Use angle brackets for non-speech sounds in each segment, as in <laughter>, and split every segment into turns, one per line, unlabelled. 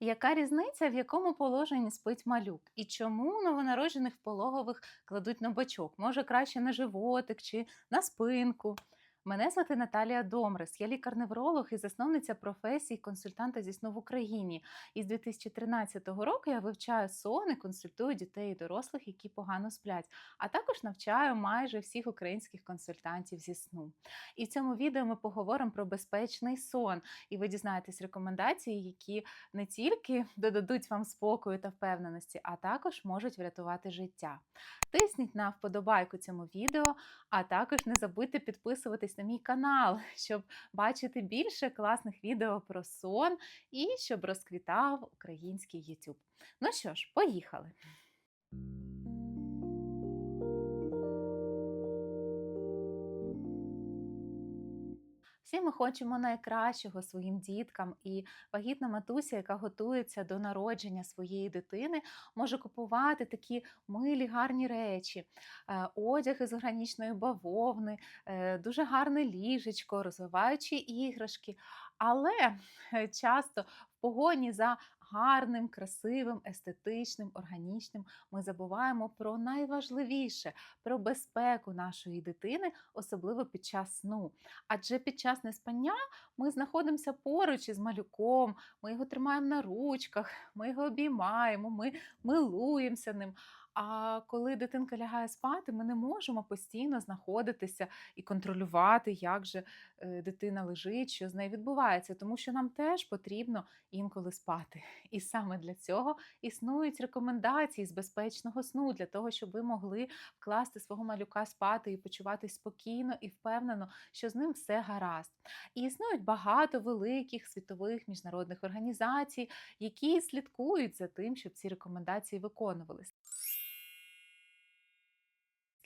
Яка різниця, в якому положенні спить малюк? І чому новонароджених пологових кладуть на бачок? Може, краще на животик чи на спинку? Мене звати Наталія Домрес. Я лікар-невролог і засновниця професії консультанта зі сну в Україні. І з 2013 року я вивчаю сон і консультую дітей і дорослих, які погано сплять, а також навчаю майже всіх українських консультантів зі сну. І в цьому відео ми поговоримо про безпечний сон, і ви дізнаєтесь рекомендації, які не тільки додадуть вам спокою та впевненості, а також можуть врятувати життя. Тисніть на вподобайку цьому відео, а також не забудьте підписуватись на мій канал, <laughs> щоб бачити більше класних відео про сон і щоб розквітав український YouTube. Ну що ж, поїхали! Всі ми хочемо найкращого своїм діткам, і вагітна матуся, яка готується до народження своєї дитини, може купувати такі милі гарні речі, е, одяг із органічної бавовни, е, дуже гарне ліжечко, розвиваючі іграшки. Але е, часто погоні за гарним, красивим, естетичним, органічним ми забуваємо про найважливіше про безпеку нашої дитини, особливо під час сну. Адже під час неспання ми знаходимося поруч із малюком, ми його тримаємо на ручках, ми його обіймаємо, ми милуємося ним. А коли дитинка лягає спати, ми не можемо постійно знаходитися і контролювати, як же е, дитина лежить, що з нею відбувається, тому що нам теж потрібно інколи спати. І саме для цього існують рекомендації з безпечного сну, для того, щоб ви могли вкласти свого малюка спати і почуватись спокійно і впевнено, що з ним все гаразд. І існують багато великих світових міжнародних організацій, які слідкують за тим, щоб ці рекомендації виконувалися.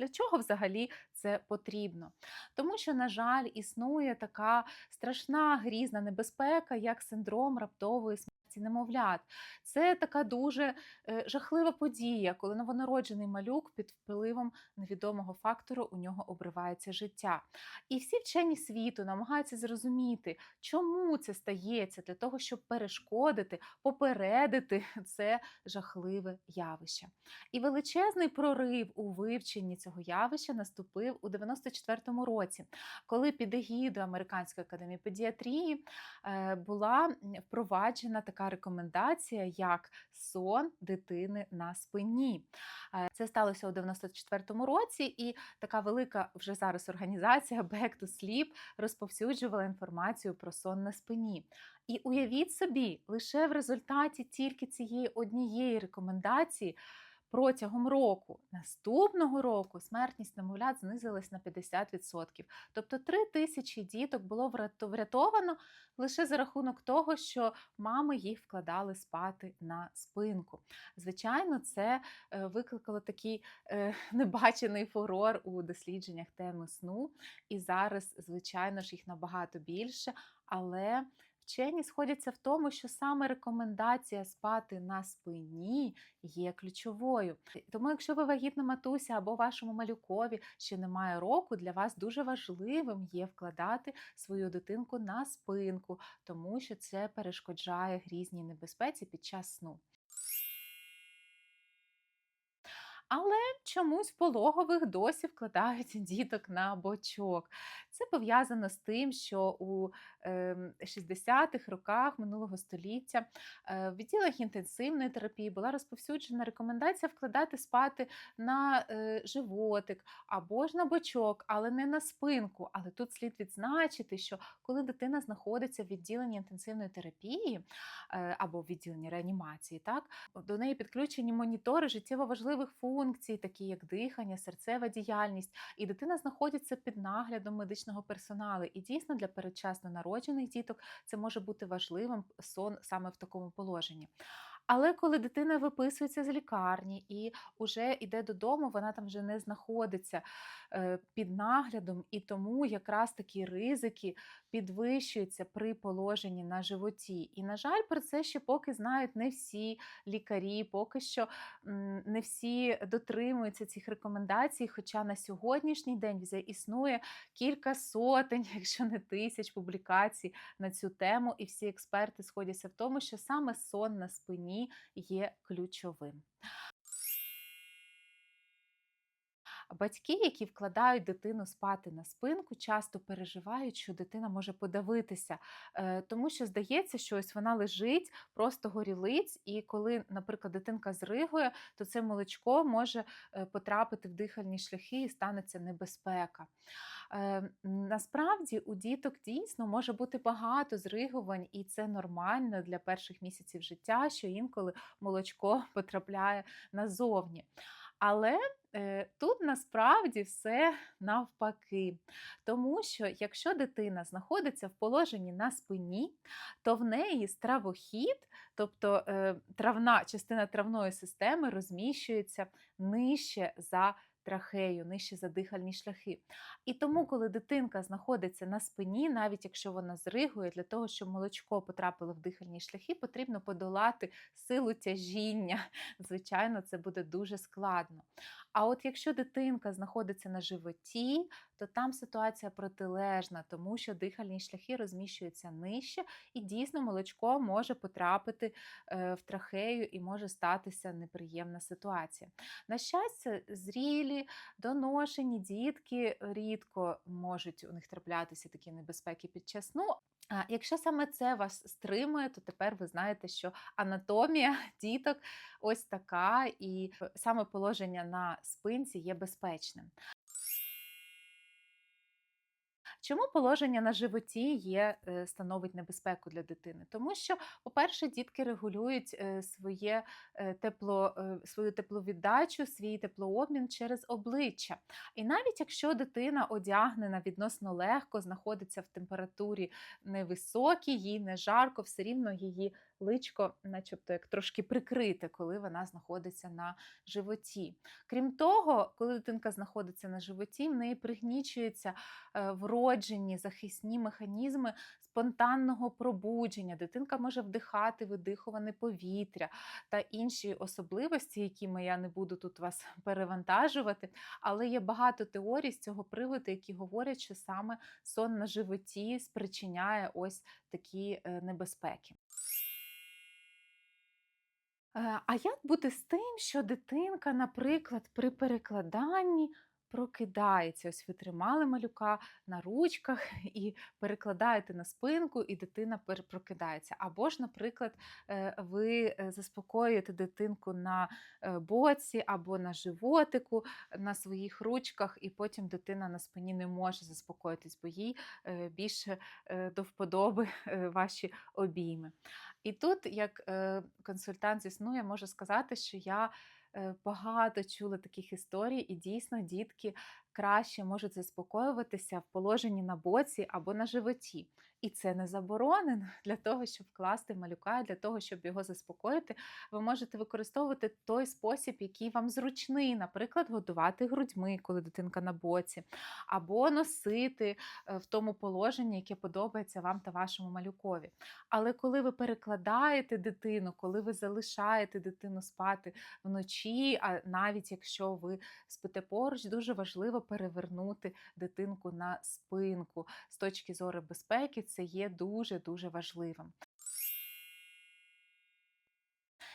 Для чого взагалі це потрібно? Тому що, на жаль, існує така страшна грізна небезпека, як синдром раптової смерті немовлят. Це така дуже е, жахлива подія, коли новонароджений малюк під впливом невідомого фактору у нього обривається життя. І всі вчені світу намагаються зрозуміти, чому це стається, для того, щоб перешкодити, попередити <laughs> це жахливе явище. І величезний прорив у вивченні цього явища наступив у 94-му році, коли під егідою Американської академії педіатрії е, була впроваджена така рекомендація, як сон дитини на спині. Е, Це сталося у 94-му році, і така велика вже зараз організація Back to Sleep розповсюджувала інформацію про сон на спині. І уявіть собі, лише в результаті тільки цієї однієї рекомендації. Протягом року наступного року смертність немовлят знизилась на 50%. Тобто 3 тисячі діток було врятовано лише за рахунок того, що мами їх вкладали спати на спинку. Звичайно, це е, викликало такий е, <laughs> небачений фурор у дослідженнях теми сну. І зараз, звичайно ж, їх набагато більше, але Вчені сходяться в тому, що саме рекомендація спати на спині є ключовою. Тому, якщо ви вагітна матуся або вашому малюкові ще немає року, для вас дуже важливим є вкладати свою дитинку на спинку, тому що це перешкоджає грізній небезпеці під час сну. Але чомусь в пологових досі вкладають <laughs> діток на бочок. Це пов'язано з тим, що у ем, 60-х роках минулого століття е, в відділах інтенсивної терапії була розповсюджена рекомендація вкладати спати на е, животик або ж на бочок, але не на спинку. Але тут слід відзначити, що коли дитина знаходиться в відділенні інтенсивної терапії е, або в відділенні реанімації, так до неї підключені монітори життєво важливих функцій, такі як дихання, серцева діяльність, і дитина знаходиться під наглядом медичного персоналу. І дійсно для передчасно народжених діток це може бути важливим сон саме в такому положенні. Але коли дитина виписується з лікарні і уже йде додому, вона там вже не знаходиться е, під наглядом, і тому якраз такі ризики підвищуються при положенні на животі. І, на жаль, про це ще поки знають не всі лікарі, поки що не всі дотримуються цих рекомендацій. Хоча на сьогоднішній день вже існує кілька сотень, <laughs> якщо не тисяч публікацій на цю тему, і всі експерти сходяться в тому, що саме сон на спині є ключовим. Батьки, які вкладають дитину спати на спинку, часто переживають, що дитина може подавитися, е, тому що здається, що ось вона лежить, просто горілиць, і коли, наприклад, дитинка зригує, то це молочко може е, потрапити в дихальні шляхи і станеться небезпека. Е, Насправді у діток дійсно може бути багато зригувань, і це нормально для перших місяців життя, що інколи молочко <laughs> потрапляє назовні. Але тут насправді все навпаки. Тому що якщо дитина знаходиться в положенні на спині, то в неї стравохід, тобто е, травна, частина травної системи розміщується нижче за трахею, нижче за дихальні шляхи. І тому, коли дитинка знаходиться на спині, навіть якщо вона зригує, для того, щоб молочко потрапило в дихальні шляхи, потрібно подолати силу тяжіння. <laughs> Звичайно, це буде дуже складно. А от якщо дитинка знаходиться на животі, то там ситуація протилежна, тому що дихальні шляхи розміщуються нижче, і дійсно молочко може потрапити е, в трахею і може статися неприємна ситуація. На щастя, зрілі, доношені дітки рідко можуть у них траплятися такі небезпеки під час сну. Якщо саме це вас стримує, то тепер ви знаєте, що анатомія <laughs> діток ось така, і е, саме положення на спинці є безпечним. Чому положення на животі є, е, становить небезпеку для дитини? Тому що, по-перше, дітки регулюють е, своє тепло, свою тепловіддачу, свій теплообмін через обличчя. І навіть якщо дитина одягнена відносно легко, знаходиться в температурі невисокій, їй не жарко, все рівно її личко, начебто, як трошки прикрите, коли вона знаходиться на животі. Крім того, коли дитинка знаходиться на животі, в неї пригнічуються е, вроджені захисні механізми спонтанного пробудження. Дитинка може вдихати видихуване повітря та інші особливості, якими я не буду тут вас <laughs> перевантажувати. Але є багато теорій з цього приводу, які говорять, що саме сон на животі спричиняє ось такі е, небезпеки. Е, А як бути з тим, що дитинка, наприклад, при перекладанні прокидається? Ось ви тримали малюка на ручках <laughs> і перекладаєте на спинку, і дитина прокидається. Або ж, наприклад, е, ви е, заспокоюєте дитинку на е, боці або на животику, на своїх ручках, і потім дитина на спині не може заспокоїтись, бо їй більше до вподоби <laughs> ваші обійми. І тут, як консультант зі сну, я можу сказати, що я багато чула таких історій, і дійсно дітки краще можуть заспокоюватися в положенні на боці або на животі. І це не заборонено <laughs> для того, щоб вкласти малюка, для того, щоб його заспокоїти. Ви можете використовувати той спосіб, який вам зручний, наприклад, годувати грудьми, коли дитинка на боці, або носити е, в тому положенні, яке подобається вам та вашому малюкові. Але коли ви перекладаєте дитину, коли ви залишаєте дитину спати вночі, а навіть якщо ви спите поруч, дуже важливо перевернути дитинку на спинку. З точки зору безпеки, це є дуже-дуже важливим.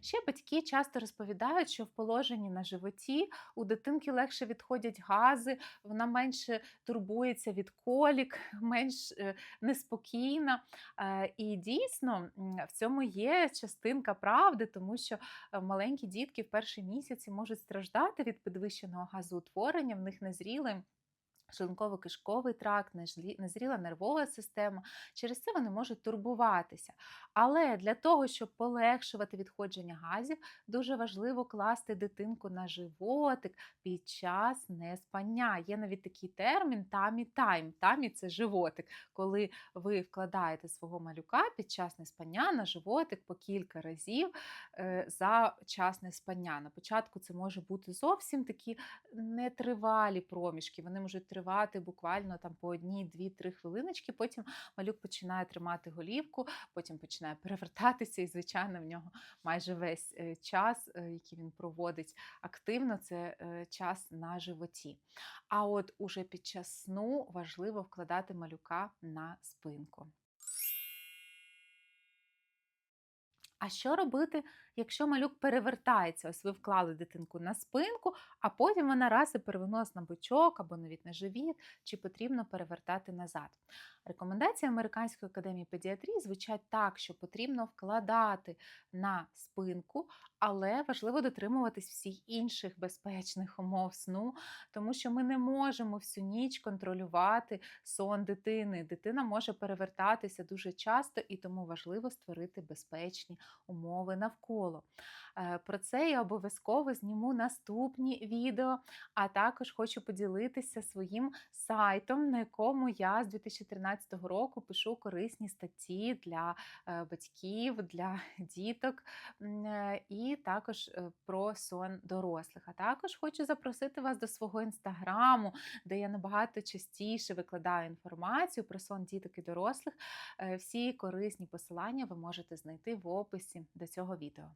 Ще батьки часто розповідають, що в положенні на животі у дитинки легше відходять гази, вона менше турбується від колік, <laughs> менш е, неспокійна. Е, І дійсно в цьому є частинка правди, тому що е, маленькі дітки в перші місяці можуть страждати від підвищеного газоутворення, в них незрілий шлунково-кишковий тракт, незріла нервова система. Через це вони можуть турбуватися. Але для того, щоб полегшувати відходження газів, дуже важливо класти дитинку на животик під час неспання. Є навіть такий термін тамі тайм. Тамі це животик, коли ви вкладаєте свого малюка під час неспання на животик по кілька разів е, за час неспання. На початку це може бути зовсім такі нетривалі проміжки. Вони можуть тривати буквально там по одній, дві, три хвилиночки. Потім малюк починає тримати голівку, потім починає перевертатися, і, звичайно, в нього майже весь е, час, е, який він проводить активно, це е, час на животі. А от уже під час сну важливо вкладати малюка на спинку. А що робити, якщо малюк перевертається? Ось ви вклали дитинку на спинку, а потім вона раз і перевернулась на бочок або навіть на живіт, чи потрібно перевертати назад. Рекомендації Американської академії педіатрії звучать так, що потрібно вкладати на спинку, але важливо дотримуватись всіх інших безпечних умов сну, тому що ми не можемо всю ніч контролювати сон дитини. Дитина може перевертатися дуже часто, і тому важливо створити безпечні умови навколо. Е, Про це я обов'язково зніму наступні відео, а також хочу поділитися своїм сайтом, на якому я з 2013 року пишу корисні статті для е, батьків, для <laughs> діток е, і також про сон дорослих. А також хочу запросити вас до свого інстаграму, де я набагато частіше викладаю інформацію про сон діток і дорослих. Всі корисні посилання ви можете знайти в описі до цього відео.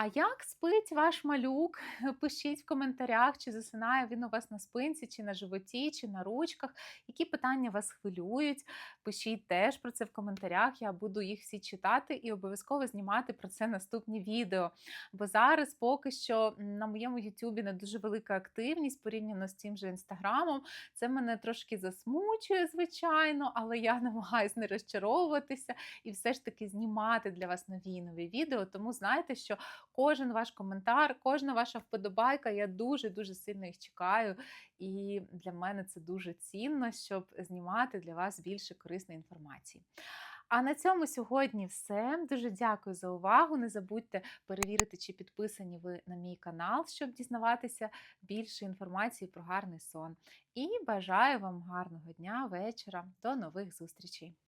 А як спить ваш малюк? <laughs> Пишіть в коментарях, чи засинає він у вас на спинці, чи на животі, чи на ручках. Які питання вас хвилюють? Пишіть теж про це в коментарях. Я буду їх всі читати і обов'язково знімати про це наступні відео. Бо зараз поки що на моєму Ютубі не дуже велика активність порівняно з тим же інстаграмом. Це мене трошки засмучує, звичайно, але я <laughs> намагаюся не розчаровуватися і все ж таки знімати для вас нові нові відео. Тому знайте, що кожен ваш коментар, кожна ваша вподобайка, я дуже дуже сильно їх чекаю. І для мене це дуже цінно, щоб знімати для вас більше корисної інформації. А на цьому сьогодні все. Дуже дякую за увагу. Не забудьте перевірити, чи підписані ви на мій канал, щоб дізнаватися більше інформації про гарний сон. І бажаю вам гарного дня, вечора. До нових зустрічей!